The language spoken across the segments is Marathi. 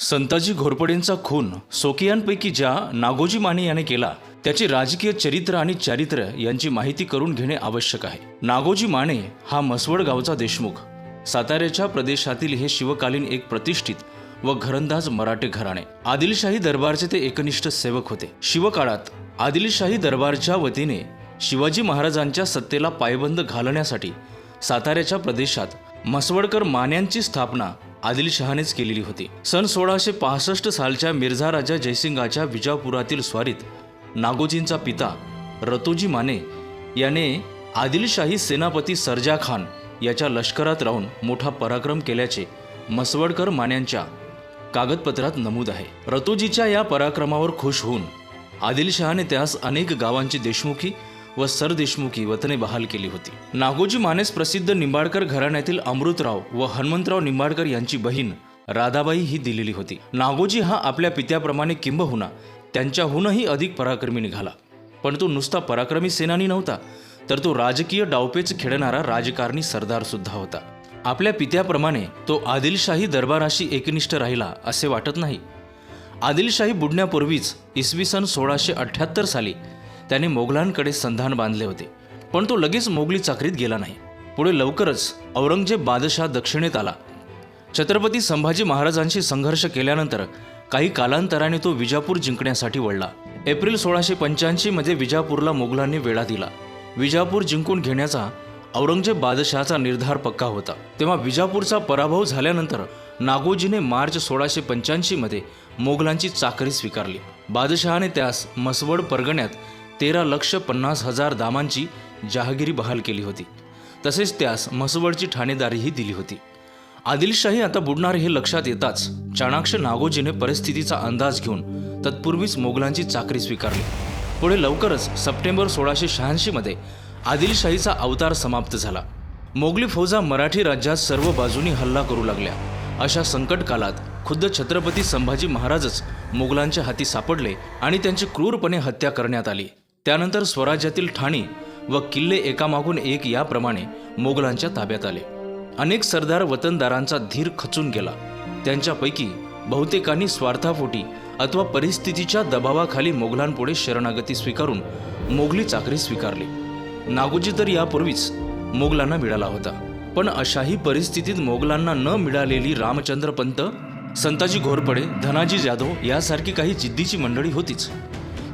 संताजी घोरपडेंचा खून सोकियांपैकी ज्या नागोजी माने याने केला त्याचे राजकीय चरित्र आणि चारित्र्य यांची माहिती करून घेणे आवश्यक आहे. नागोजी माने हा मसवड गावचा देशमुख. साताऱ्याच्या प्रदेशातील हे शिवकालीन एक प्रतिष्ठित व घरंदाज मराठे घराणे. आदिलशाही दरबारचे ते एकनिष्ठ सेवक होते. शिवकाळात आदिलशाही दरबारच्या वतीने शिवाजी महाराजांच्या सत्तेला पायबंद घालण्यासाठी साताऱ्याच्या प्रदेशात म्हसवडकर मान्यांची स्थापना आदिलशहानेच केलेली होती. सन सोळाशे पासष्ट सालच्या मिर्झा राजा जयसिंगाच्या विजापुरातील स्वारीत नागोजींचा पिता रतोजी माने याने आदिलशाही सेनापती सरजा खान याच्या लष्करात राहून मोठा पराक्रम केल्याचे मसवडकर मान्यांच्या कागदपत्रात नमूद आहे. रतोजीच्या या पराक्रमावर खुश होऊन आदिलशहाने त्यास अनेक गावांची देशमुखी व सरदेशमुखी वतने बहाल केली होती. नागोजी मानेस प्रसिद्ध निंबाडकर घराण्यातील अमृतराव व हनुमंतराव निंबाडकर यांची बहीण राधाबाई ही दिलेली होती. नागोजी हा आपल्या पित्याप्रमाणे किंबहुना त्यांच्याहूनही अधिक पराक्रमी निघाला. पण तो नुसता पराक्रमी सेनानी नव्हता तर तो राजकीय डावपेच खेळणारा राजकारणी सरदार सुद्धा होता. आपल्या पित्याप्रमाणे तो आदिलशाही दरबाराशी एकनिष्ठ राहिला असे वाटत नाही. आदिलशाही बुडण्यापूर्वीच इसवी सन सोळाशे अठ्ठ्याहत्तर साली त्याने मोगलांकडे संधान बांधले होते. पण तो लगेच मोगली चाकरीत गेला नाही. पुढे लवकरच औरंगजेब बादशाह दक्षिणेत आला. छत्रपती संभाजी महाराजांशी संघर्ष केल्यानंतर काही कालांतराने तो विजापूर जिंकण्यासाठी वळला. एप्रिल सोळाशे पंच्याऐंशी मध्ये विजापूरला मोगलांनी वेढा दिला. विजापूर जिंकून घेण्याचा औरंगजेब बादशहाचा निर्धार पक्का होता. तेव्हा विजापूरचा पराभव झाल्यानंतर नागोजीने मार्च सोळाशे पंच्याऐंशी मध्ये मोगलांची चाकरी स्वीकारली. बादशहाने त्यास मसवड परगण्यात तेरा लक्ष पन्नास हजार दामांची जहागिरी बहाल केली होती. तसेच त्यास म्हसवडची ठाणेदारीही दिली होती. आदिलशाही आता बुडणार हे लक्षात येताच चाणाक्ष नागोजीने परिस्थितीचा अंदाज घेऊन तत्पूर्वीच मोगलांची चाकरी स्वीकारली. पुढे लवकरच सप्टेंबर सोळाशे शहाऐंशीमध्ये आदिलशाहीचा अवतार समाप्त झाला. मोगली फौजा मराठी राज्यात सर्व बाजूनी हल्ला करू लागल्या. अशा संकट काळात खुद्द छत्रपती संभाजी महाराजच मोगलांच्या हाती सापडले आणि त्यांची क्रूरपणे हत्या करण्यात आली. त्यानंतर स्वराज्यातील ठाणी व किल्ले एकामागून एक याप्रमाणे मोगलांच्या ताब्यात आले. अनेक सरदार वतनदारांचा धीर खचून गेला. त्यांच्यापैकी बहुतेकांनी स्वार्थापोटी अथवा परिस्थितीच्या दबावाखाली मोगलांपुढे शरणागती स्वीकारून मोगली चाकरी स्वीकारली. नागोजी तर यापूर्वीच मोगलांना मिळाला होता. पण अशाही परिस्थितीत मोगलांना न मिळालेली रामचंद्र पंत संताजी घोरपडे धनाजी जाधव यासारखी काही जिद्दीची मंडळी होतीच.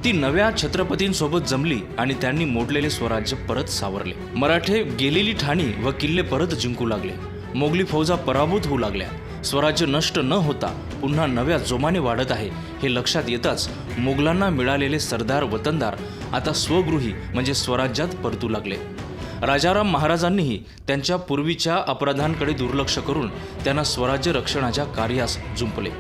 ती नव्या छत्रपतींसोबत जमली आणि त्यांनी मोडलेले स्वराज्य परत सावरले. मराठे गेलेली ठाणी व किल्ले परत जिंकू लागले. मोगली फौजा पराभूत होऊ लागल्या. स्वराज्य नष्ट न होता पुन्हा नव्या जोमाने वाढत आहे हे लक्षात येताच मोगलांना मिळालेले सरदार वतनदार आता स्वगृही म्हणजे स्वराज्यात परतू लागले. राजाराम महाराजांनीही त्यांच्या पूर्वीच्या अपराधांकडे दुर्लक्ष करून त्यांना स्वराज्य रक्षणाच्या कार्यास जुंपले.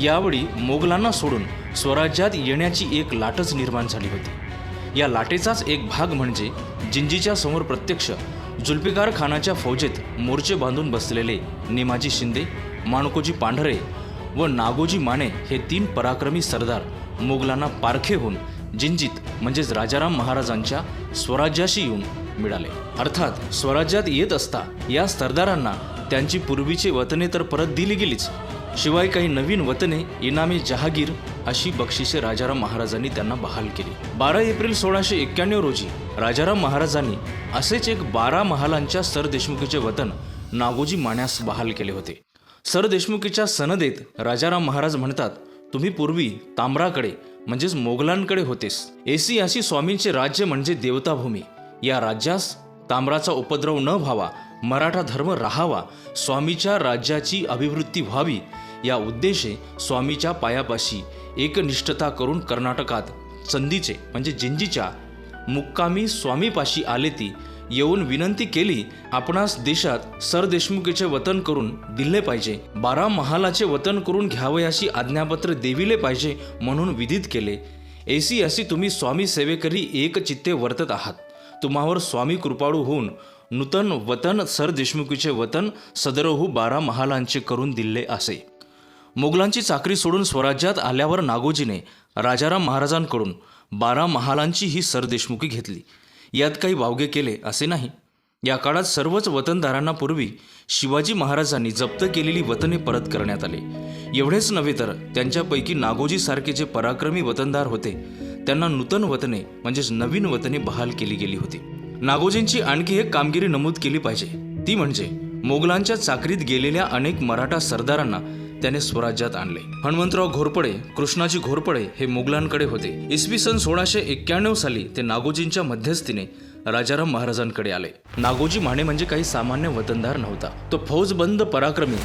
यावेळी मोगलांना सोडून स्वराज्यात येण्याची एक लाटच निर्माण झाली होती. या लाटेचाच एक भाग म्हणजे जिंजीच्या समोर प्रत्यक्ष जुल्फिकार खानाच्या फौजेत मोर्चे बांधून बसलेले नेमाजी शिंदे माणकोजी पांढरे व नागोजी माने हे तीन पराक्रमी सरदार मोगलांना पारखे होऊन जिंजीत म्हणजेच राजाराम महाराजांच्या स्वराज्याशी येऊन मिळाले. अर्थात स्वराज्यात येत असता या सरदारांना त्यांची पूर्वीची वतने तर परत दिली गेलीच. शिवाय काही नवीन वतने इनामे जहागीर अशी बक्षिसे राजाराम महाराजांनी त्यांना बहाल केली. बारा एप्रिल सोळाशे एक्क्याण्णव रोजी राजाराम महाराजांनी असेच एक बारा महालांच्या सरदेशमुखीचे वतन नागोजी माण्यास बहाल केले होते. सरदेशमुखीच्या सनदेत राजाराम महाराज म्हणतात तुम्ही पूर्वी तांबराकडे म्हणजेच मोगलांकडे होतेस. एसी अशी स्वामींचे राज्य म्हणजे देवताभूमी. या राज्यास तांबराचा उपद्रव न व्हावा मराठा धर्म राहावा स्वामीच्या राज्याची अभिवृद्धी व्हावी या उद्देशे स्वामीच्या पायापाशी एकनिष्ठता करून कर्नाटकात संधीचे म्हणजे जिंजीच्या मुक्कामी स्वामीपाशी आले ती येऊन विनंती केली आपणास देशात सरदेशमुखीचे वतन करून दिले पाहिजे. बारा महालाचे वतन करून घ्यावयाशी आज्ञापत्र देविले पाहिजे म्हणून विधित केले. एसी अशी तुम्ही स्वामी सेवेकरी एक चित्ते वर्तत आहात. तुम्हावर स्वामी कृपाळू होऊन नूतन वतन सरदेशमुखीचे वतन सदरहू बारा महालांचे करून दिले असे. मोगलांची चाकरी सोडून स्वराज्यात आल्यावर नागोजीने राजाराम महाराजांकडून बारा महालांची ही सरदेशमुखी घेतली. यात काही वावगे केले असे नाही. या काळात सर्वच वतनदारांना पूर्वी शिवाजी महाराजांनी जप्त केलेली वतने परत करण्यात आले. एवढेच नव्हे तर त्यांच्यापैकी नागोजीसारखे जे पराक्रमी वतनदार होते त्यांना नूतन वतने म्हणजेच नवीन वतने बहाल केली गेली होती. नागोजींची आणखी एक कामगिरी नमूद केली पाहिजे. ती म्हणजे मोगलांच्या चाकरीत गेलेल्या अनेक मराठा सरदारांना त्याने स्वराज्यात आणले. हनुमंतराव घोरपडे कृष्णाजी घोरपडे हे मुघलांकडे होते. इसवी सन सोळाशे एक्क्याण्णव साली ते नागोजींच्या मध्यस्थीने राजाराम महाराजांकडे आले. नागोजी माने म्हणजे काही सामान्य वतनदार नव्हता. तो फौजबंद पराक्रमी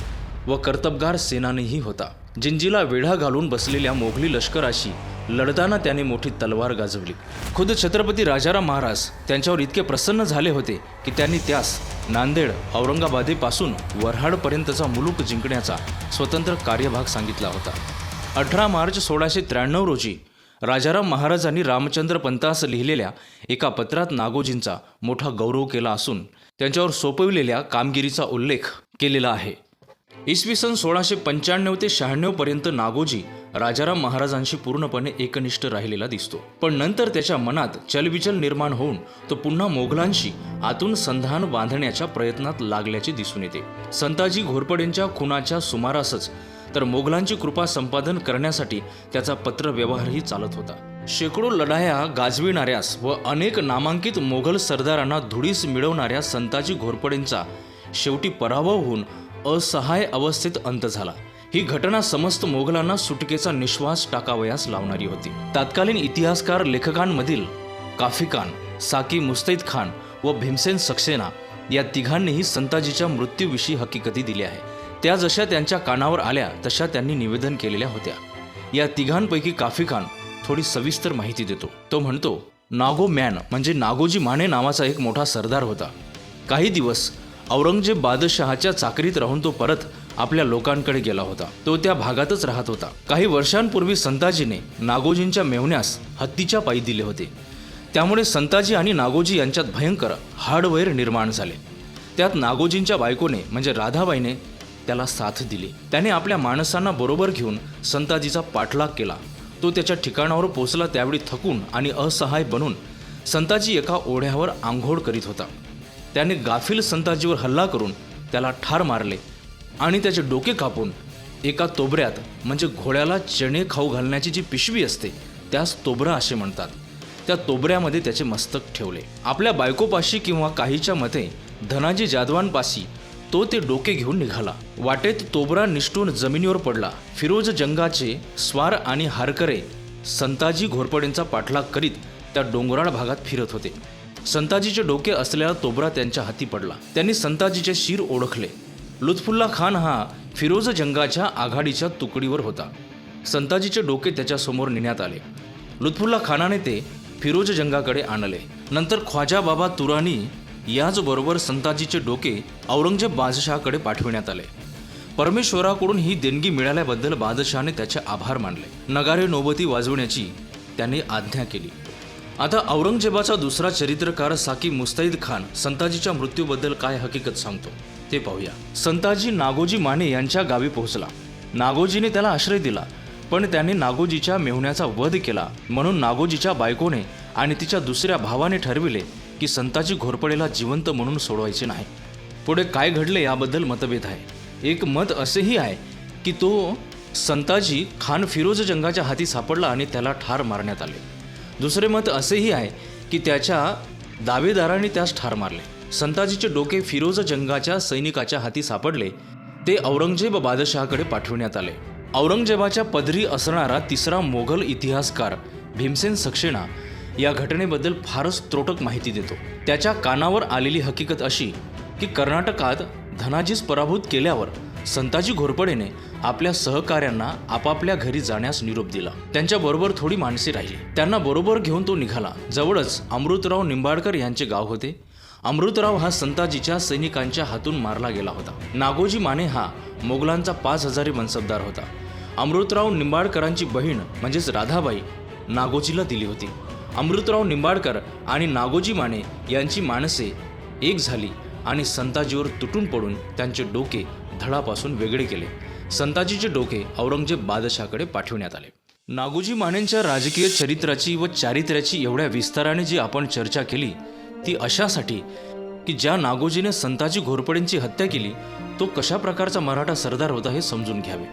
व कर्तबगार सेनानीही होता. जिंजीला वेढा घालून बसलेल्या मोघली लष्कराशी लढताना त्याने मोठी तलवार गाजवली. खुद छत्रपती राजाराम महाराज त्यांच्यावर इतके प्रसन्न झाले होते की त्यांनी त्यास नांदेड औरंगाबादेपासून वऱ्हाडपर्यंतचा मुलूक जिंकण्याचा स्वतंत्र कार्यभाग सांगितला होता. अठरा मार्च सोळाशे त्र्याण्णव रोजी राजाराम महाराजांनी रामचंद्र पंतास लिहिलेल्या एका पत्रात नागोजींचा मोठा गौरव केला असून त्यांच्यावर सोपविलेल्या कामगिरीचा उल्लेख केलेला आहे. इसवी सन सोळाशे पंच्याण्णव ते शहाण्णव पर्यंत नागोजी राजाराम महाराजांशी पूर्णपणे एकनिष्ठ राहिलेला दिसतो. पण नंतर त्याच्या मनात चलबिचल निर्माण होऊन तो पुन्हा मोघलांशी आतून संधान बांधण्याच्या प्रयत्नात लागल्याचे दिसून येते. संताजी घोरपडेंच्या खुनाच्या सुमारासच तर मोघलांची कृपा संपादन करण्यासाठी त्याचा पत्रव्यवहारही चालत होता. शेकडो लढाया गाजविणाऱ्यास व अनेक नामांकित मोघल सरदारांना धुडीस मिळवणाऱ्या संताजी घोरपडेंचा शेवटी पराभव होऊन असहाय अवस्थेत अंत झाला. ही घटना समस्त मोगलांना सुटकेचा निश्वास टाकावयास लावणारी होती. तत्कालीन इतिहासकार लेखकांमधील काफी खान साकी मुस्तैद खान व भीमसेन सक्सेना या तिघांनीही संताजीच्या मृत्यूविषयी हकीकती दिल्या आहे. त्या जशा त्यांच्या कानावर आल्या तशा त्यांनी निवेदन केलेल्या होत्या. या तिघांपैकी काफी खान थोडी सविस्तर माहिती देतो. तो म्हणतो नागो मॅन म्हणजे नागोजी माने नावाचा एक मोठा सरदार होता. काही दिवस औरंगजेब बादशहाच्या चाकरीत राहून तो परत आपल्या लोकांकडे गेला होता. तो त्या भागातच राहत होता. काही वर्षांपूर्वी संताजीने नागोजींच्या मेवण्यास हत्तीच्या पायी दिले होते. त्यामुळे संताजी आणि नागोजी यांच्यात भयंकर हार्डवेअर निर्माण झाले. त्यात नागोजींच्या बायकोने म्हणजे राधाबाईने त्याला साथ दिली. त्याने आपल्या माणसांना बरोबर घेऊन संताजीचा पाठलाग केला. तो त्याच्या ठिकाणावर पोचला त्यावेळी थकून आणि असहाय बनून संताजी एका ओढ्यावर आंघोळ करीत होता. त्याने गाफील संताजीवर हल्ला करून त्याला ठार मारले आणि त्याचे डोके कापून एका तोबऱ्यात म्हणजे घोड्याला चणे खाऊ घालण्याची जी पिशवी असते त्यास तोबरा असे म्हणतात. त्या तोबऱ्यामध्ये त्याचे मस्तक ठेवले. आपल्या बायकोपाशी किंवा काहीच्या मते धनाजी जाधवांपाशी तो ते डोके घेऊन निघाला. वाटेत तोबरा निष्ठून जमिनीवर पडला. फिरोज जंगाचे स्वार आणि हारकरे संताजी घोरपडेंचा पाठलाग करीत त्या डोंगराळ भागात फिरत होते. संताजीचे डोके असलेला तोबरा त्यांच्या हाती पडला. त्यांनी संताजीचे शिर ओळखले. लुत्फुल्ला खान हा फिरोज जंगाच्या आघाडीच्या तुकडीवर होता. संताजीचे डोके त्याच्यासमोर नेण्यात आले. लुत्फुल्ला खानाने ते फिरोज जंगाकडे आणले. नंतर ख्वाजा बाबा तुरानी याचबरोबर संताजीचे डोके औरंगजेब बादशहाकडे पाठविण्यात आले. परमेश्वराकडून ही देणगी मिळाल्याबद्दल बादशहाने त्याचे आभार मानले. नगारे नोबती वाजवण्याची त्याने आज्ञा केली. आता औरंगजेबाचा दुसरा चरित्रकार साकी मुस्तैद खान संताजीच्या मृत्यूबद्दल काय हकीकत सांगतो ते पाहूया. संताजी नागोजी माने यांच्या गावी पोहोचला. नागोजीने त्याला आश्रय दिला पण त्याने नागोजीच्या मेहुण्याचा वध केला म्हणून नागोजीच्या बायकोने आणि तिच्या दुसऱ्या भावाने ठरविले की संताजी घोरपडेला जिवंत म्हणून सोडवायचे नाही. पुढे काय घडले याबद्दल मतभेद आहे. एक मत असेही आहे की तो संताजी खान फिरोज जंगाच्या हाती सापडला आणि त्याला ठार मारण्यात आले. दुसरे मत असेही आहे की त्याच्या दावेदाराने त्यास ठार मारले. संताजीचे डोके फिरोज जंगाच्या सैनिकाच्या हाती सापडले. ते औरंगजेब बादशहाकडे पाठविण्यात आले. औरंगजेबाच्या पदरी असणारा तिसरा मोघल इतिहासकार भीमसेन सक्सेना या घटनेबद्दल फारच त्रोटक माहिती देतो. त्याच्या कानावर आलेली हकीकत अशी की कर्नाटकात धनाजीस पराभूत केल्यावर संताजी घोरपडेने आपल्या सहकाऱ्यांना आपापल्या घरी जाण्यास निरोप दिला. त्यांच्याबरोबर थोडी माणसे राहिली. त्यांना बरोबर घेऊन तो निघाला. जवळच अमृतराव निंबाडकर यांचे गाव होते. अमृतराव हा संताजीच्या सैनिकांच्या हातून मारला गेला होता. नागोजी माने हा मोगलांचा पाच हजारी मनसबदार होता. अमृतराव निंबाडकरांची बहीण म्हणजेच राधाबाई नागोजीला दिली होती. अमृतराव निंबाडकर आणि नागोजी माने यांची माणसे एक झाली आणि संताजीवर तुटून पडून त्यांचे डोके धडापासून वेगळे केले. संताजीचे डोके औरंगजेब बादशाहकडे पाठवण्यात आले. नागोजी मानेंच्या राजकीय चरित्राची व चारित्र्याची एवढ्या विस्ताराने जी आपण चर्चा केली ती अशासाठी की ज्या नागोजीने संताजी घोरपडेंची हत्या केली तो कशा प्रकारचा मराठा सरदार होता हे समजून घ्यावे.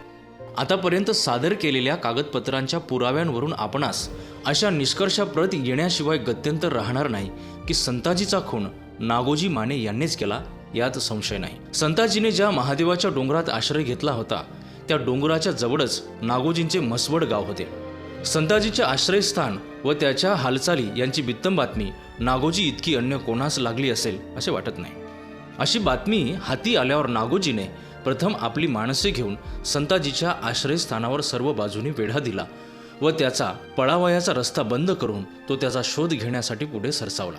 आतापर्यंत सादर केलेल्या कागदपत्रांच्या पुराव्यांवरून आपणास अशा निष्कर्षाप्रत येण्याशिवाय गत्यंतर राहणार नाही की संताजीचा खून नागोजी माने यांनीच केला यात संशय नाही. संताजीने ज्या महादेवाच्या डोंगरात आश्रय घेतला होता त्या डोंगराच्या जवळच नागोजींचे मसवड गाव होते. संताजीचे आश्रयस्थान व त्याच्या हालचाली यांची बित्तम बातमी नागोजी इतकी अन्य कोणास लागली असेल असे वाटत नाही. अशी बातमी हाती आल्यावर नागोजीने प्रथम आपली माणसे घेऊन संताजीच्या आश्रयस्थानावर सर्व बाजूनी वेढा दिला व त्याचा पळावयाचा रस्ता बंद करून तो त्याचा शोध घेण्यासाठी पुढे सरसावला.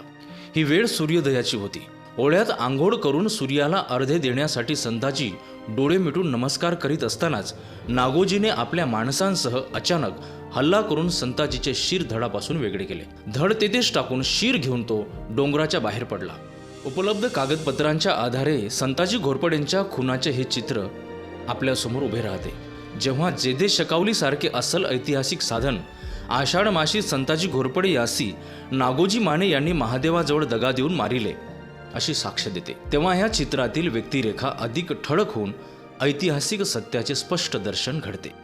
ही वेळ सूर्योदयाची होती. ओळ्यात आंघोळ करून सूर्याला अर्धे देण्यासाठी संताजी डोळे मिटून नमस्कार करीत असतानाच नागोजीने आपल्या माणसांसह अचानक हल्ला करून संताजीचे शिर धडापासून वेगळे केले. धड तेथेच टाकून शिर घेऊन तो डोंगराच्या बाहेर पडला. उपलब्ध कागदपत्रांच्या आधारे संताजी घोरपडेंच्या खुनाचे हे चित्र आपल्यासमोर उभे राहते. जेव्हा जेदे शकावलीसारखे अस्सल ऐतिहासिक साधन आषाढ माशी संताजी घोरपडे यासी नागोजी माने यांनी महादेवाजवळ दगा देऊन मारिले. अशी साक्ष देते. तेव्हा ह्या चित्रातील व्यक्तिरेखा अधिक ठळक होऊन ऐतिहासिक सत्याचे स्पष्ट दर्शन घडते.